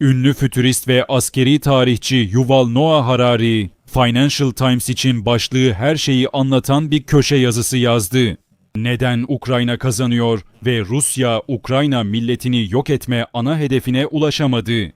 Ünlü fütürist ve askeri tarihçi Yuval Noah Harari, Financial Times için başlığı her şeyi anlatan bir köşe yazısı yazdı. Neden Ukrayna kazanıyor ve Rusya Ukrayna milletini yok etme ana hedefine ulaşamadı?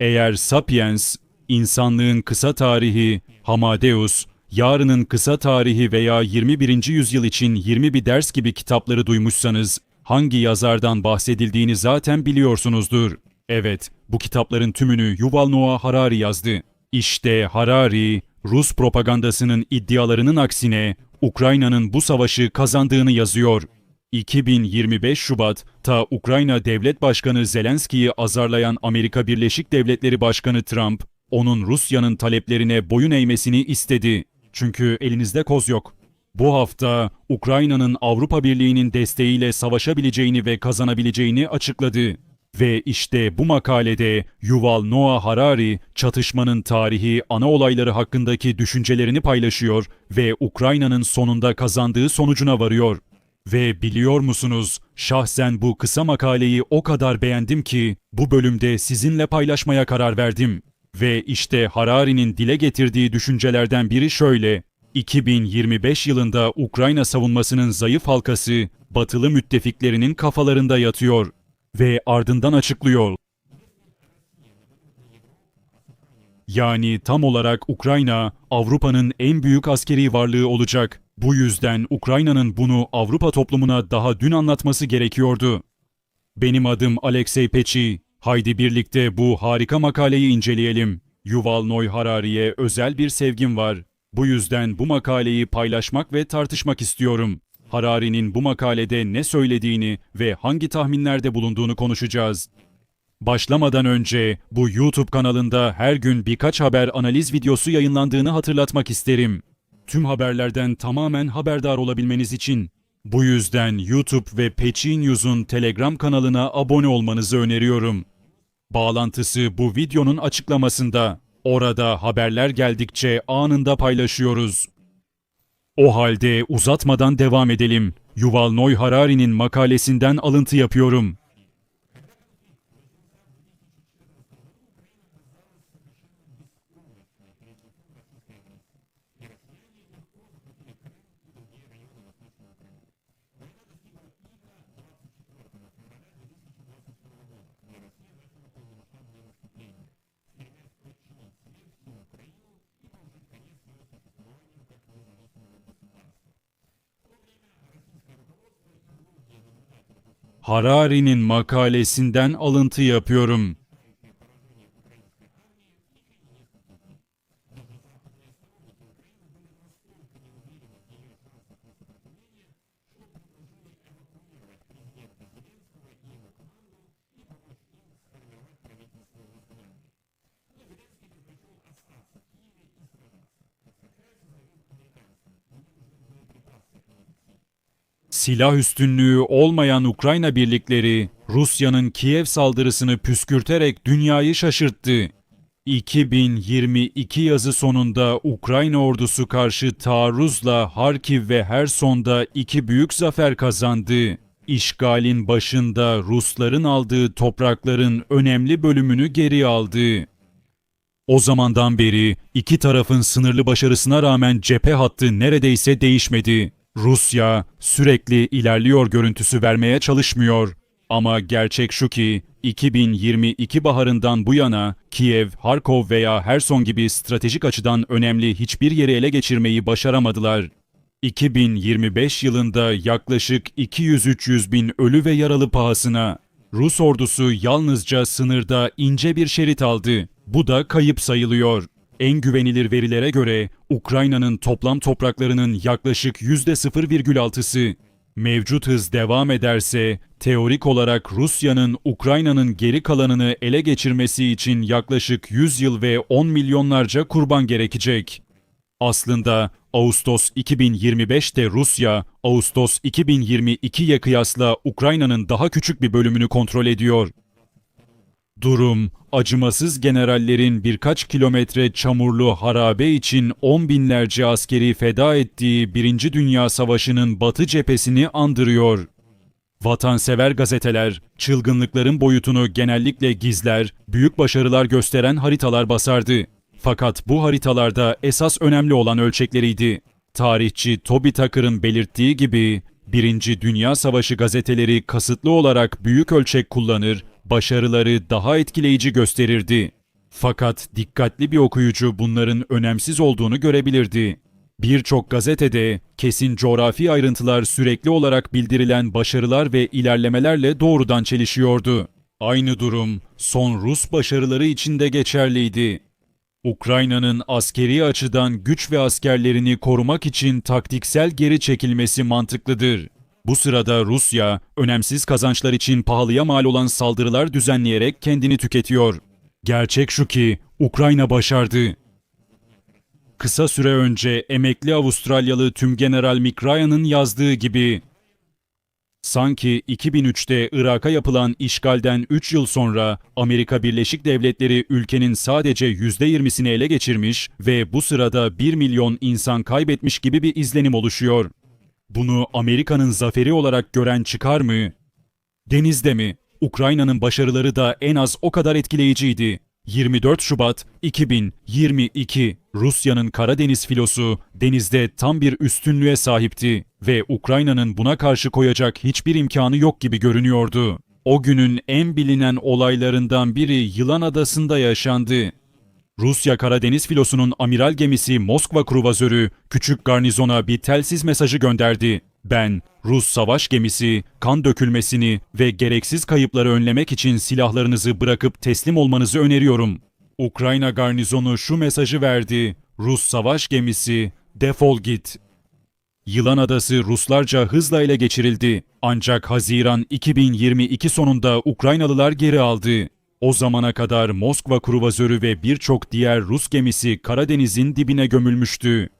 Eğer Sapiens, insanlığın kısa tarihi, Hamadeus, yarının kısa tarihi veya 21. yüzyıl için 20 bir ders gibi kitapları duymuşsanız, hangi yazardan bahsedildiğini zaten biliyorsunuzdur. Evet, bu kitapların tümünü Yuval Noah Harari yazdı. İşte Harari, Rus propagandasının iddialarının aksine Ukrayna'nın bu savaşı kazandığını yazıyor. 2025 Şubat ta Ukrayna Devlet Başkanı Zelenski'yi azarlayan Amerika Birleşik Devletleri Başkanı Trump, onun Rusya'nın taleplerine boyun eğmesini istedi. Çünkü elinizde koz yok. Bu hafta Ukrayna'nın Avrupa Birliği'nin desteğiyle savaşabileceğini ve kazanabileceğini açıkladı. Ve işte bu makalede Yuval Noah Harari çatışmanın tarihi ana olayları hakkındaki düşüncelerini paylaşıyor ve Ukrayna'nın sonunda kazandığı sonucuna varıyor. Ve biliyor musunuz, şahsen bu kısa makaleyi o kadar beğendim ki bu bölümde sizinle paylaşmaya karar verdim. Ve işte Harari'nin dile getirdiği düşüncelerden biri şöyle. 2025 yılında Ukrayna savunmasının zayıf halkası batılı müttefiklerinin kafalarında yatıyor ve ardından açıklıyor. Yani tam olarak Ukrayna Avrupa'nın en büyük askeri varlığı olacak. Bu yüzden Ukrayna'nın bunu Avrupa toplumuna daha dün anlatması gerekiyordu. Benim adım Alexey Peçi. Haydi birlikte bu harika makaleyi inceleyelim. Yuval Noy Harari'ye özel bir sevgim var. Bu yüzden bu makaleyi paylaşmak ve tartışmak istiyorum. Harari'nin bu makalede ne söylediğini ve hangi tahminlerde bulunduğunu konuşacağız. Başlamadan önce bu YouTube kanalında her gün birkaç haber analiz videosu yayınlandığını hatırlatmak isterim. Tüm haberlerden tamamen haberdar olabilmeniz için. Bu yüzden YouTube ve Peçin News'un Telegram kanalına abone olmanızı öneriyorum. Bağlantısı bu videonun açıklamasında. Orada haberler geldikçe anında paylaşıyoruz. O halde uzatmadan devam edelim. Yuval Noy Harari'nin makalesinden alıntı yapıyorum. Harari'nin makalesinden alıntı yapıyorum. Silah üstünlüğü olmayan Ukrayna birlikleri Rusya'nın Kiev saldırısını püskürterek dünyayı şaşırttı. 2022 yazı sonunda Ukrayna ordusu karşı taarruzla Harkiv ve Herson'da iki büyük zafer kazandı. İşgalin başında Rusların aldığı toprakların önemli bölümünü geri aldı. O zamandan beri iki tarafın sınırlı başarısına rağmen cephe hattı neredeyse değişmedi. Rusya sürekli ilerliyor görüntüsü vermeye çalışmıyor. Ama gerçek şu ki 2022 baharından bu yana Kiev, Harkov veya Herson gibi stratejik açıdan önemli hiçbir yeri ele geçirmeyi başaramadılar. 2025 yılında yaklaşık 200-300 bin ölü ve yaralı pahasına Rus ordusu yalnızca sınırda ince bir şerit aldı. Bu da kayıp sayılıyor. En güvenilir verilere göre Ukrayna'nın toplam topraklarının yaklaşık %0,6'sı mevcut hız devam ederse teorik olarak Rusya'nın Ukrayna'nın geri kalanını ele geçirmesi için yaklaşık 100 yıl ve 10 milyonlarca kurban gerekecek. Aslında Ağustos 2025'te Rusya, Ağustos 2022'ye kıyasla Ukrayna'nın daha küçük bir bölümünü kontrol ediyor. Durum, acımasız generallerin birkaç kilometre çamurlu harabe için on binlerce askeri feda ettiği Birinci Dünya Savaşı'nın batı cephesini andırıyor. Vatansever gazeteler, çılgınlıkların boyutunu genellikle gizler, büyük başarılar gösteren haritalar basardı. Fakat bu haritalarda esas önemli olan ölçekleriydi. Tarihçi Toby Tucker'ın belirttiği gibi, Birinci Dünya Savaşı gazeteleri kasıtlı olarak büyük ölçek kullanır, başarıları daha etkileyici gösterirdi. Fakat dikkatli bir okuyucu bunların önemsiz olduğunu görebilirdi. Birçok gazetede kesin coğrafi ayrıntılar sürekli olarak bildirilen başarılar ve ilerlemelerle doğrudan çelişiyordu. Aynı durum son Rus başarıları için de geçerliydi. Ukrayna'nın askeri açıdan güç ve askerlerini korumak için taktiksel geri çekilmesi mantıklıdır. Bu sırada Rusya, önemsiz kazançlar için pahalıya mal olan saldırılar düzenleyerek kendini tüketiyor. Gerçek şu ki Ukrayna başardı. Kısa süre önce emekli Avustralyalı Tümgeneral Mick Ryan'ın yazdığı gibi Sanki 2003'te Irak'a yapılan işgalden 3 yıl sonra Amerika Birleşik Devletleri ülkenin sadece %20'sini ele geçirmiş ve bu sırada 1 milyon insan kaybetmiş gibi bir izlenim oluşuyor. Bunu Amerika'nın zaferi olarak gören çıkar mı? Denizde mi? Ukrayna'nın başarıları da en az o kadar etkileyiciydi. 24 Şubat 2022 Rusya'nın Karadeniz filosu denizde tam bir üstünlüğe sahipti ve Ukrayna'nın buna karşı koyacak hiçbir imkanı yok gibi görünüyordu. O günün en bilinen olaylarından biri Yılan Adası'nda yaşandı. Rusya Karadeniz filosunun amiral gemisi Moskva kruvazörü küçük garnizona bir telsiz mesajı gönderdi. Ben, Rus savaş gemisi, kan dökülmesini ve gereksiz kayıpları önlemek için silahlarınızı bırakıp teslim olmanızı öneriyorum. Ukrayna garnizonu şu mesajı verdi. Rus savaş gemisi, defol git. Yılan Adası Ruslarca hızla ele geçirildi. Ancak Haziran 2022 sonunda Ukraynalılar geri aldı. O zamana kadar Moskva kruvazörü ve birçok diğer Rus gemisi Karadeniz'in dibine gömülmüştü.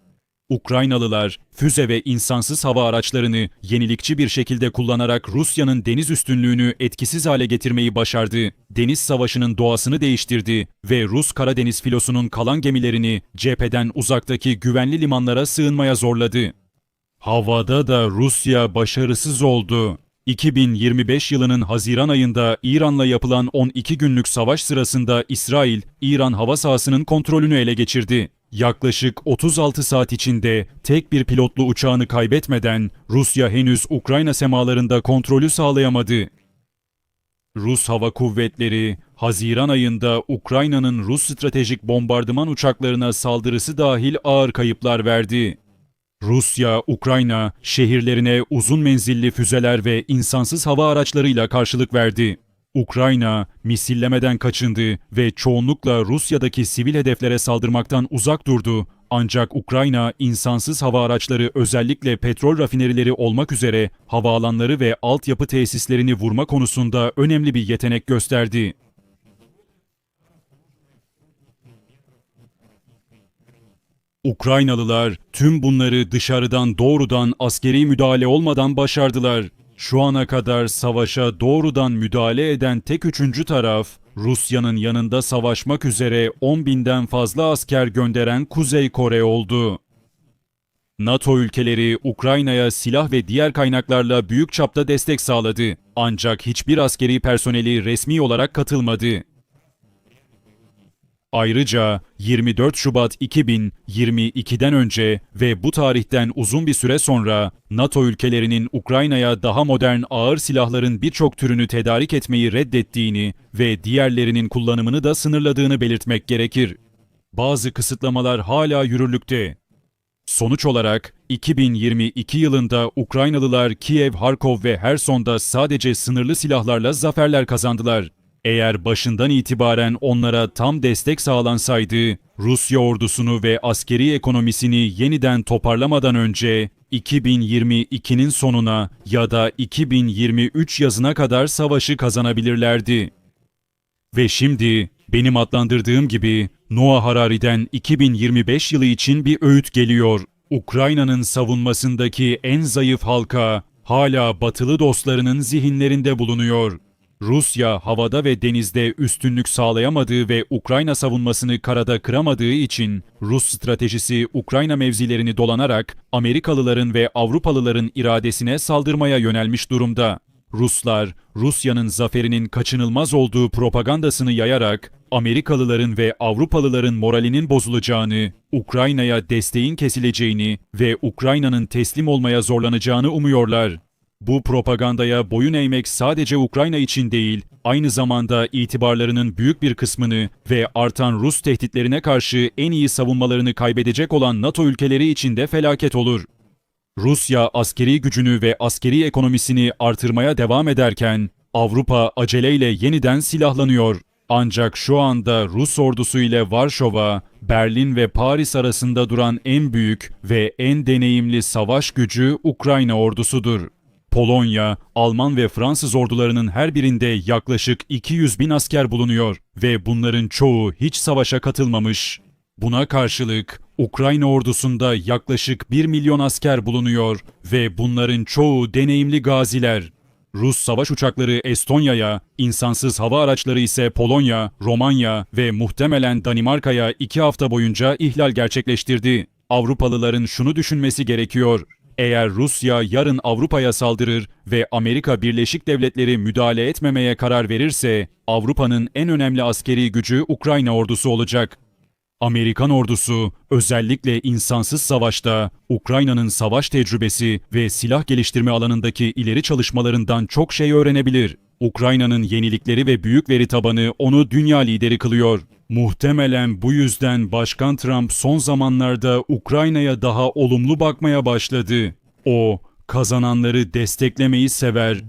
Ukraynalılar füze ve insansız hava araçlarını yenilikçi bir şekilde kullanarak Rusya'nın deniz üstünlüğünü etkisiz hale getirmeyi başardı. Deniz savaşının doğasını değiştirdi ve Rus Karadeniz filosunun kalan gemilerini cepheden uzaktaki güvenli limanlara sığınmaya zorladı. Havada da Rusya başarısız oldu. 2025 yılının Haziran ayında İran'la yapılan 12 günlük savaş sırasında İsrail, İran hava sahasının kontrolünü ele geçirdi. Yaklaşık 36 saat içinde tek bir pilotlu uçağını kaybetmeden Rusya henüz Ukrayna semalarında kontrolü sağlayamadı. Rus Hava Kuvvetleri, Haziran ayında Ukrayna'nın Rus stratejik bombardıman uçaklarına saldırısı dahil ağır kayıplar verdi. Rusya, Ukrayna şehirlerine uzun menzilli füzeler ve insansız hava araçlarıyla karşılık verdi. Ukrayna misillemeden kaçındı ve çoğunlukla Rusya'daki sivil hedeflere saldırmaktan uzak durdu. Ancak Ukrayna insansız hava araçları özellikle petrol rafinerileri olmak üzere havaalanları ve altyapı tesislerini vurma konusunda önemli bir yetenek gösterdi. Ukraynalılar tüm bunları dışarıdan doğrudan askeri müdahale olmadan başardılar. Şu ana kadar savaşa doğrudan müdahale eden tek üçüncü taraf, Rusya'nın yanında savaşmak üzere 10 binden fazla asker gönderen Kuzey Kore oldu. NATO ülkeleri Ukrayna'ya silah ve diğer kaynaklarla büyük çapta destek sağladı. Ancak hiçbir askeri personeli resmi olarak katılmadı. Ayrıca 24 Şubat 2022'den önce ve bu tarihten uzun bir süre sonra NATO ülkelerinin Ukrayna'ya daha modern ağır silahların birçok türünü tedarik etmeyi reddettiğini ve diğerlerinin kullanımını da sınırladığını belirtmek gerekir. Bazı kısıtlamalar hala yürürlükte. Sonuç olarak 2022 yılında Ukraynalılar Kiev, Harkov ve Herson'da sadece sınırlı silahlarla zaferler kazandılar. Eğer başından itibaren onlara tam destek sağlansaydı, Rusya ordusunu ve askeri ekonomisini yeniden toparlamadan önce 2022'nin sonuna ya da 2023 yazına kadar savaşı kazanabilirlerdi. Ve şimdi benim adlandırdığım gibi Noah Harari'den 2025 yılı için bir öğüt geliyor. Ukrayna'nın savunmasındaki en zayıf halka hala batılı dostlarının zihinlerinde bulunuyor. Rusya havada ve denizde üstünlük sağlayamadığı ve Ukrayna savunmasını karada kıramadığı için Rus stratejisi Ukrayna mevzilerini dolanarak Amerikalıların ve Avrupalıların iradesine saldırmaya yönelmiş durumda. Ruslar, Rusya'nın zaferinin kaçınılmaz olduğu propagandasını yayarak Amerikalıların ve Avrupalıların moralinin bozulacağını, Ukrayna'ya desteğin kesileceğini ve Ukrayna'nın teslim olmaya zorlanacağını umuyorlar. Bu propagandaya boyun eğmek sadece Ukrayna için değil, aynı zamanda itibarlarının büyük bir kısmını ve artan Rus tehditlerine karşı en iyi savunmalarını kaybedecek olan NATO ülkeleri için de felaket olur. Rusya askeri gücünü ve askeri ekonomisini artırmaya devam ederken Avrupa aceleyle yeniden silahlanıyor. Ancak şu anda Rus ordusu ile Varşova, Berlin ve Paris arasında duran en büyük ve en deneyimli savaş gücü Ukrayna ordusudur. Polonya, Alman ve Fransız ordularının her birinde yaklaşık 200 bin asker bulunuyor ve bunların çoğu hiç savaşa katılmamış. Buna karşılık Ukrayna ordusunda yaklaşık 1 milyon asker bulunuyor ve bunların çoğu deneyimli gaziler. Rus savaş uçakları Estonya'ya, insansız hava araçları ise Polonya, Romanya ve muhtemelen Danimarka'ya iki hafta boyunca ihlal gerçekleştirdi. Avrupalıların şunu düşünmesi gerekiyor. Eğer Rusya yarın Avrupa'ya saldırır ve Amerika Birleşik Devletleri müdahale etmemeye karar verirse, Avrupa'nın en önemli askeri gücü Ukrayna ordusu olacak. Amerikan ordusu özellikle insansız savaşta Ukrayna'nın savaş tecrübesi ve silah geliştirme alanındaki ileri çalışmalarından çok şey öğrenebilir. Ukrayna'nın yenilikleri ve büyük veri tabanı onu dünya lideri kılıyor. Muhtemelen bu yüzden Başkan Trump son zamanlarda Ukrayna'ya daha olumlu bakmaya başladı. O, kazananları desteklemeyi sever.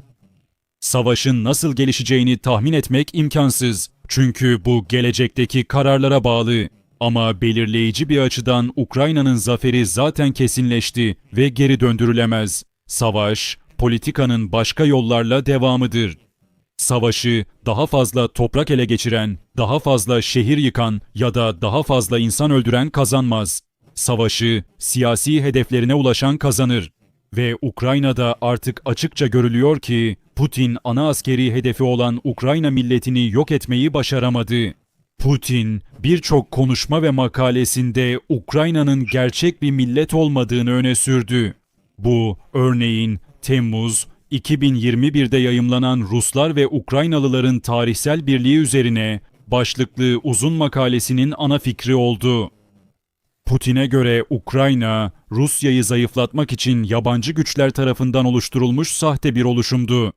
Savaşın nasıl gelişeceğini tahmin etmek imkansız. Çünkü bu gelecekteki kararlara bağlı. Ama belirleyici bir açıdan Ukrayna'nın zaferi zaten kesinleşti ve geri döndürülemez. Savaş, politikanın başka yollarla devamıdır. Savaşı daha fazla toprak ele geçiren, daha fazla şehir yıkan ya da daha fazla insan öldüren kazanmaz. Savaşı siyasi hedeflerine ulaşan kazanır. Ve Ukrayna'da artık açıkça görülüyor ki Putin ana askeri hedefi olan Ukrayna milletini yok etmeyi başaramadı. Putin birçok konuşma ve makalesinde Ukrayna'nın gerçek bir millet olmadığını öne sürdü. Bu örneğin Temmuz 2021'de yayımlanan Ruslar ve Ukraynalıların tarihsel birliği üzerine başlıklı uzun makalesinin ana fikri oldu. Putin'e göre Ukrayna, Rusya'yı zayıflatmak için yabancı güçler tarafından oluşturulmuş sahte bir oluşumdu.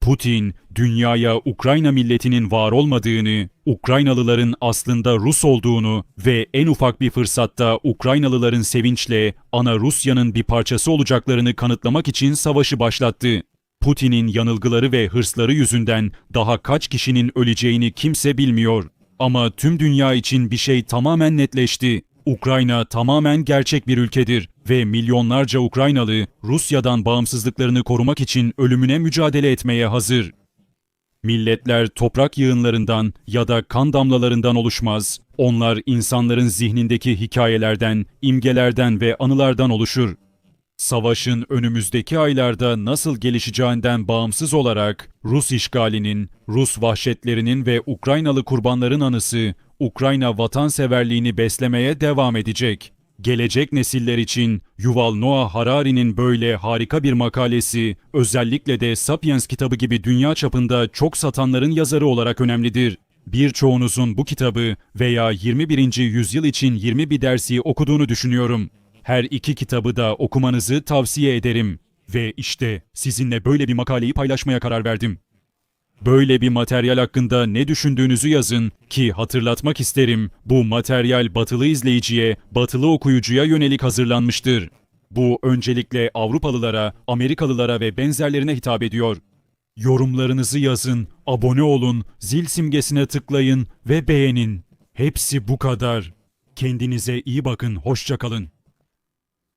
Putin, dünyaya Ukrayna milletinin var olmadığını, Ukraynalıların aslında Rus olduğunu ve en ufak bir fırsatta Ukraynalıların sevinçle ana Rusya'nın bir parçası olacaklarını kanıtlamak için savaşı başlattı. Putin'in yanılgıları ve hırsları yüzünden daha kaç kişinin öleceğini kimse bilmiyor. Ama tüm dünya için bir şey tamamen netleşti. Ukrayna tamamen gerçek bir ülkedir ve milyonlarca Ukraynalı Rusya'dan bağımsızlıklarını korumak için ölümüne mücadele etmeye hazır. Milletler toprak yığınlarından ya da kan damlalarından oluşmaz. Onlar insanların zihnindeki hikayelerden, imgelerden ve anılardan oluşur. Savaşın önümüzdeki aylarda nasıl gelişeceğinden bağımsız olarak Rus işgalinin, Rus vahşetlerinin ve Ukraynalı kurbanların anısı Ukrayna vatanseverliğini beslemeye devam edecek. Gelecek nesiller için Yuval Noah Harari'nin böyle harika bir makalesi özellikle de Sapiens kitabı gibi dünya çapında çok satanların yazarı olarak önemlidir. Birçoğunuzun bu kitabı veya 21. yüzyıl için 20 bir dersi okuduğunu düşünüyorum. Her iki kitabı da okumanızı tavsiye ederim. Ve işte sizinle böyle bir makaleyi paylaşmaya karar verdim. Böyle bir materyal hakkında ne düşündüğünüzü yazın ki hatırlatmak isterim bu materyal batılı izleyiciye, batılı okuyucuya yönelik hazırlanmıştır. Bu öncelikle Avrupalılara, Amerikalılara ve benzerlerine hitap ediyor. Yorumlarınızı yazın, abone olun, zil simgesine tıklayın ve beğenin. Hepsi bu kadar. Kendinize iyi bakın, hoşça kalın.